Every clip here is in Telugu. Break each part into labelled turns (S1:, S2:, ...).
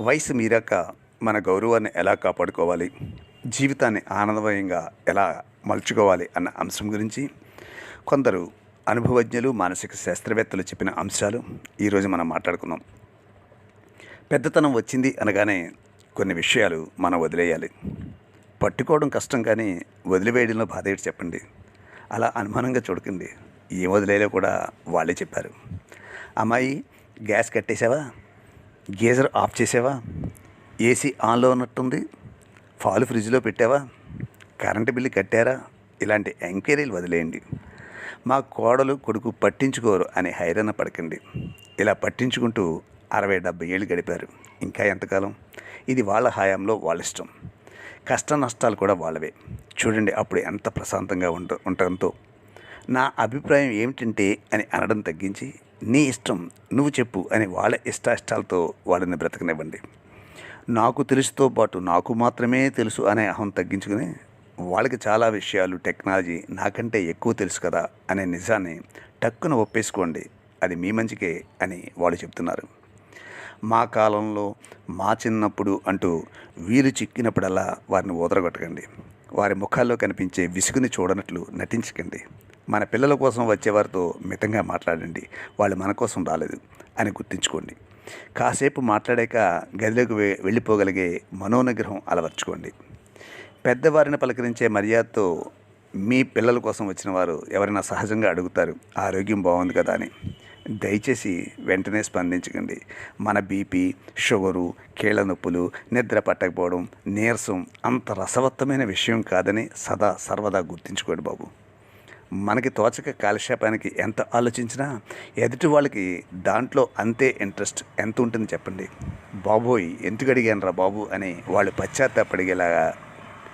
S1: వయసు మీరాక మన గౌరవాన్ని ఎలా కాపాడుకోవాలి? జీవితాన్ని ఆనందమయంగా ఎలా మలుచుకోవాలి? అన్న అంశం గురించి కొందరు అనుభవజ్ఞులు మానసిక శాస్త్రవేత్తలు చెప్పిన అంశాలు ఈరోజు మనం మాట్లాడుకుందాం. పెద్దతనం వచ్చింది అనగానే కొన్ని విషయాలు మనం వదిలేయాలి. పట్టుకోవడం కష్టం కానీ వదిలివేయడంలో బాధ ఏంటి చెప్పండి. అలా అనుమానంగా చూడకండి. ఏం వదిలేలో కూడా వాళ్ళే చెప్పారు. అమ్మాయి గ్యాస్ కట్టేసావా గీజర్ ఆఫ్ చేసావా? ఏసీ ఆన్లో ఉన్నట్టుంది. పాలు ఫ్రిడ్జ్లో పెట్టావా? కరెంటు బిల్లు కట్టారా? ఇలాంటి ఎంక్వైరీలు వదిలేయండి. మా కోడలు కొడుకు పట్టించుకోరు అని హైరాణ పడకండి. ఇలా పట్టించుకుంటూ అరవై డెబ్బై ఏళ్ళు గడిపారు. ఇంకా ఎంతకాలం? ఇది వాళ్ళ హయాంలో వాళ్ళ ఇష్టం. కష్ట నష్టాలు కూడా వాళ్ళవే. చూడండి అప్పుడు ఎంత ప్రశాంతంగా ఉంట ఉండటంతో నా అభిప్రాయం ఏమిటంటే అని అనడం తగ్గించి నీ ఇష్టం నువ్వు చెప్పు అని వాళ్ళ ఇష్టాయిష్టాలతో వాళ్ళని బ్రతకనివ్వండి. నాకు తెలుసుతో పాటు నాకు మాత్రమే తెలుసు అనే అహం తగ్గించుకుని వాళ్ళకి చాలా విషయాలు టెక్నాలజీ నాకంటే ఎక్కువ తెలుసు కదా అనే నిజాన్ని టక్కున ఒప్పేసుకోండి. అది మీ మంచికే అని వాళ్ళు చెప్తున్నారు. మా కాలంలో మా చిన్నప్పుడు అంటూ వీరు చిక్కినప్పుడల్లా వారిని ఊదరగొట్టకండి. వారి ముఖాల్లో కనిపించే విసుగుని చూడనట్లు నటించకండి. మన పిల్లల కోసం వచ్చేవారితో మితంగా మాట్లాడండి. వాళ్ళు మన కోసం రాలేదు అని గుర్తుంచుకోండి. కాసేపు మాట్లాడాక గదిలోకి వె- వెళ్ళిపోగలిగే మనోనిగ్రహం అలవర్చుకోండి. పెద్దవారిని పలకరించే మర్యాదతో మీ పిల్లల కోసం వచ్చిన వారు ఎవరైనా సహజంగా అడుగుతారు ఆరోగ్యం బాగుంది కదా అని. దయచేసి వెంటనే స్పందించకండి. మన బీపీ షుగరు కీళ్ళ నొప్పులు నిద్ర పట్టకపోవడం నీరసం అంత రసవత్తమైన విషయం కాదని సదా సర్వదా గుర్తుంచుకోండి బాబు. మనకి తోచక కాలక్షేపానికి ఎంత ఆలోచించినా ఎదుటి వాళ్ళకి దాంట్లో అంతే ఇంట్రెస్ట్ ఎంత ఉంటుంది చెప్పండి? బాబోయ్ ఎందుకు అడిగాను రా బాబు? అని వాళ్ళు పశ్చాత్తాపడిగేలాగా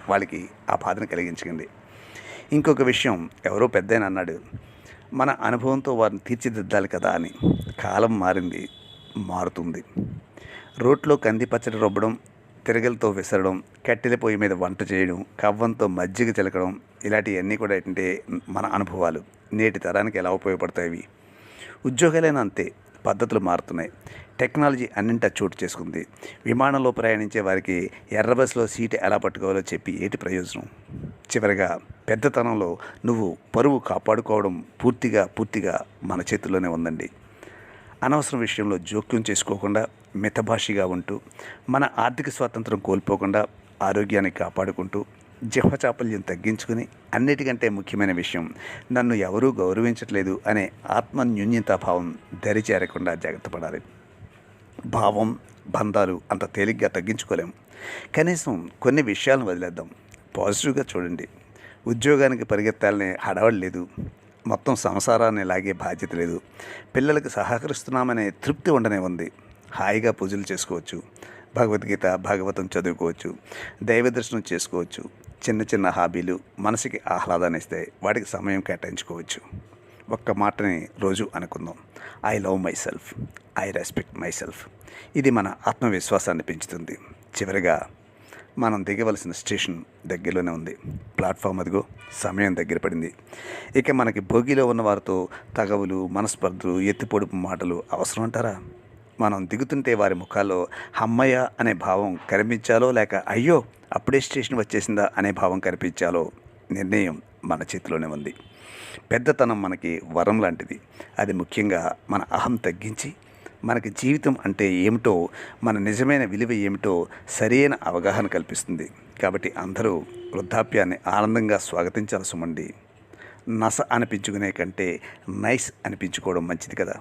S1: వాళ్ళకి ఆ బాధను కలిగించకండి. ఇంకొక విషయం ఎవరో పెద్దయిన అన్నాడు మన అనుభవంతో వారిని తీర్చిదిద్దాలి కదా అని. కాలం మారింది మారుతుంది. రోడ్లో కంది పచ్చడి రుబ్బడం తిరగలతో విసరడం కట్టెల పొయ్యి మీద వంట చేయడం కవ్వంతో మజ్జిగ చిలకడం ఇలాంటివన్నీ కూడా ఏంటంటే మన అనుభవాలు నేటి తరానికి ఎలా ఉపయోగపడతాయి ఇవి. ఉద్యోగాలైనా అంతే పద్ధతులు మారుతున్నాయి. టెక్నాలజీ అన్నింటా చోటు చేసుకుంది. విమానంలో ప్రయాణించే వారికి ఎర్ర బస్సులో సీటు ఎలా పట్టుకోవాలో చెప్పి ఏటి ప్రయోజనం? చివరిగా పెద్దతనంలో నువ్వు పరువు కాపాడుకోవడం పూర్తిగా పూర్తిగా మన చేతుల్లోనే ఉందండి. అనవసరం విషయంలో జోక్యం చేసుకోకుండా మితభాషిగా ఉంటూ మన ఆర్థిక స్వాతంత్రం కోల్పోకుండా ఆరోగ్యాన్ని కాపాడుకుంటూ జిహ్వచాపల్యం తగ్గించుకుని అన్నిటికంటే ముఖ్యమైన విషయం నన్ను ఎవరూ గౌరవించట్లేదు అనే ఆత్మన్యూన్యతాభావం దరిచేరకుండా జాగ్రత్త పడాలి. భావం బంధాలు అంత తేలిగ్గా తగ్గించుకోలేం. కనీసం కొన్ని విషయాలను వదిలేద్దాం. పాజిటివ్గా చూడండి. ఉద్యోగానికి పరిగెత్తాలనే హడావడి లేదు. మొత్తం సంసారాన్ని లాగే బాధ్యత లేదు. పిల్లలకు సహకరిస్తున్నామనే తృప్తి ఉండనే ఉంది. హాయిగా పూజలు చేసుకోవచ్చు. భగవద్గీత భాగవతం చదువుకోవచ్చు. దైవ దర్శనం చేసుకోవచ్చు. చిన్న చిన్న హాబీలు మనసుకి ఆహ్లాదాన్ని ఇస్తాయి వాటికి సమయం కేటాయించుకోవచ్చు. ఒక్క మాటని రోజు అనుకుందాం. I love myself I respect myself ఇది మన ఆత్మవిశ్వాసాన్ని పెంచుతుంది. చివరిగా మనం దిగవలసిన స్టేషన్ దగ్గరలోనే ఉంది. ప్లాట్ఫామ్ అదిగో సమయం దగ్గర పడింది. ఇక మనకి భోగిలో ఉన్న వారితో తగవులు మనస్పర్ధలు ఎత్తిపొడుపు మాటలు అవసరం అంటారా? మనం దిగుతుంటే వారి ముఖాల్లో హమ్మయ్య అనే భావం కనిపించాలో లేక అయ్యో అప్పుడే స్టేషన్ వచ్చేసిందా అనే భావం కనిపించాలో నిర్ణయం మన చేతిలోనే ఉంది. పెద్దతనం మనకి వరం లాంటిది. అది ముఖ్యంగా మన అహం తగ్గించి మనకి జీవితం అంటే ఏమిటో మన నిజమైన విలువ ఏమిటో సరైన అవగాహన కల్పిస్తుంది. కాబట్టి అందరూ వృద్ధాప్యాన్ని ఆనందంగా స్వాగతించాల్సి ఉండి నస అనిపించుకునే కంటే నైస్ అనిపించుకోవడం మంచిది కదా.